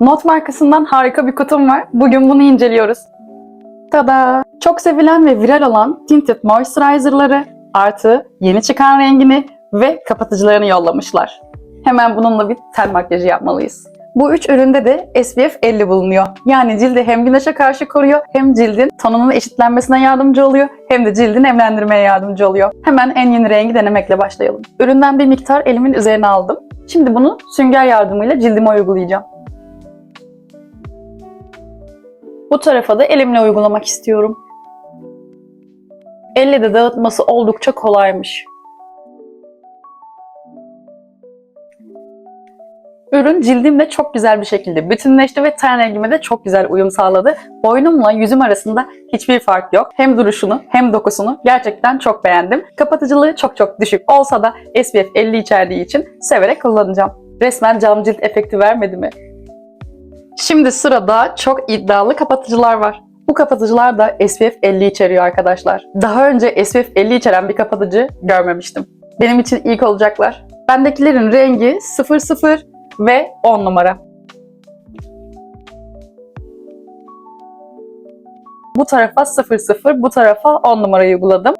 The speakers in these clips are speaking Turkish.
Not markasından harika bir kutum var. Bugün bunu inceliyoruz. Tada! Çok sevilen ve viral olan Tinted Moisturizer'ları artı yeni çıkan rengini ve kapatıcılarını yollamışlar. Hemen bununla bir ten makyajı yapmalıyız. Bu üç üründe de SPF 50 bulunuyor. Yani cildi hem güneşe karşı koruyor, hem cildin tonunun eşitlenmesine yardımcı oluyor, hem de cildin nemlendirmeye yardımcı oluyor. Hemen en yeni rengi denemekle başlayalım. Üründen bir miktar elimin üzerine aldım. Şimdi bunu sünger yardımıyla cildime uygulayacağım. Bu tarafa da elimle uygulamak istiyorum. Elle de dağıtması oldukça kolaymış. Ürün cildimle çok güzel bir şekilde bütünleşti ve ten rengime de çok güzel uyum sağladı. Boynumla yüzüm arasında hiçbir fark yok. Hem duruşunu hem dokusunu gerçekten çok beğendim. Kapatıcılığı çok çok düşük olsa da SPF 50 içerdiği için severek kullanacağım. Resmen cam cilt efekti vermedi mi? Şimdi sırada çok iddialı kapatıcılar var. Bu kapatıcılar da SPF 50 içeriyor arkadaşlar. Daha önce SPF 50 içeren bir kapatıcı görmemiştim. Benim için ilk olacaklar. Bendekilerin rengi 00 ve 10 numara. Bu tarafa 00, bu tarafa 10 numarayı uyguladım.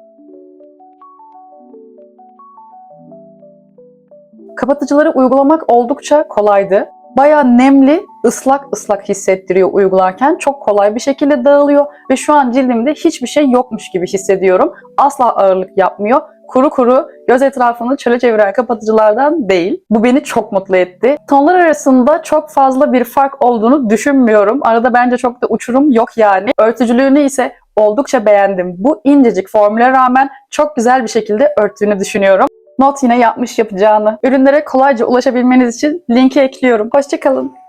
Kapatıcıları uygulamak oldukça kolaydı. Bayağı nemli, ıslak ıslak hissettiriyor uygularken. Çok kolay bir şekilde dağılıyor ve şu an cildimde hiçbir şey yokmuş gibi hissediyorum. Asla ağırlık yapmıyor. Kuru kuru göz etrafını çöle çeviren kapatıcılardan değil. Bu beni çok mutlu etti. Tonlar arasında çok fazla bir fark olduğunu düşünmüyorum. Arada bence çok da uçurum yok yani. Örtücülüğünü ise oldukça beğendim. Bu incecik formüle rağmen çok güzel bir şekilde örttüğünü düşünüyorum. Not yine yapmış yapacağını. Ürünlere kolayca ulaşabilmeniz için linki ekliyorum. Hoşçakalın.